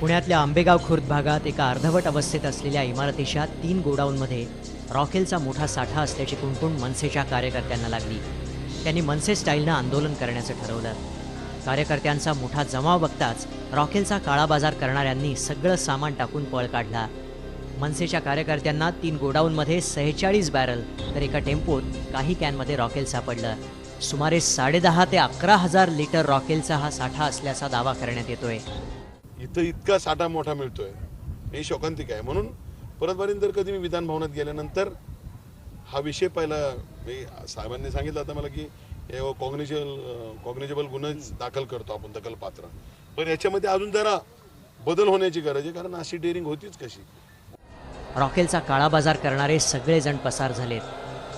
पुण्यातल्या आंबेगाव खुर्द भागात एका अर्धवट अवस्थेत असलेल्या इमारतीच्या तीन गोडाऊनमध्ये रॉकेलचा मोठा साठा असल्याची कुणकुण मनसेच्या कार्यकर्त्यांना लागली. त्यांनी मनसे स्टाईलनं आंदोलन करण्याचं ठरवलं. कार्यकर्त्यांचा मोठा जमाव बघताच रॉकेलचा काळाबाजार करणाऱ्यांनी सगळं सामान टाकून पळ काढला. मनसेच्या कार्यकर्त्यांना तीन गोडाऊनमध्ये सेहेचाळीस बॅरल तर एका टेम्पोत काही कॅनमध्ये रॉकेल सापडलं. सुमारे साडेदहा ते अकरा हजार लिटर रॉकेलचा हा साठा असल्याचा दावा करण्यात येतोय. इथं इतका साठा मोठा मिळतोय. ही शोकांतिक आहे. म्हणून परत जर कधी मी विधान भवनात गेल्यानंतर हा विषय पहिला मी साहेबांनी सांगितलं आता मला की हो कॉग्निजेबल कॉग्निजेबल गुन्हे दाखल करतो आपण दखलपात्र पण याच्यामध्ये अजून जरा बदल होण्याची गरज आहे कारण अशी डेअरिंग होतीच कशी. रॉकेलचा काळाबाजार करणारे सगळेजण पसार झालेत.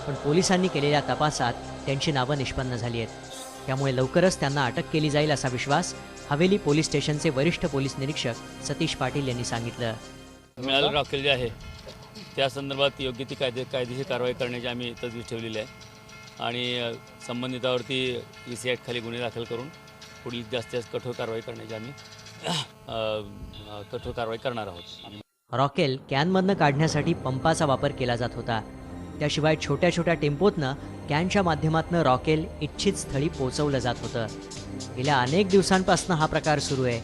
पण पोलिसांनी केलेल्या तपासात त्यांची नावं निष्पन्न झाली आहेत. त्यामुळे लवकरच त्यांना अटक केली जाईल असा विश्वास हवेली पोलीस स्टेशनचे वरिष्ठ पोलीस निरीक्षक सतीश पाटील यांनी सांगितलं. मिळालेलं रॉकेल जे आहे. त्या संदर्भात योग्य ती कायदे कायदेशीर कारवाई करण्याची आम्ही तजवीज ठेवलेली आहे. आणि संबंधितावरती ई सी खाली गुन्हे दाखल करून पुढील जास्तीत जास्त कठोर कारवाई करण्याची आम्ही कठोर कारवाई करणार आहोत. रॉकेल कॅनमधनं काढण्यासाठी पंपाचा वापर केला जात होता. त्याशिवाय छोट्या छोट्या टेम्पोतनं कॅनच्या माध्यमातून रॉकेल इच्छित स्थळी पोहोचवलं जात होतं. गेल्या अनेक दिवसांपासून हा प्रकार सुरू आहे.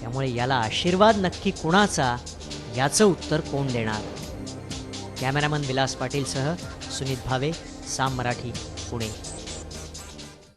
त्यामुळे याला आशीर्वाद नक्की कुणाचा याचं उत्तर कोण देणार? कॅमेरामन विलास पाटीलसह सुनीत भावे साम मराठी पुणे.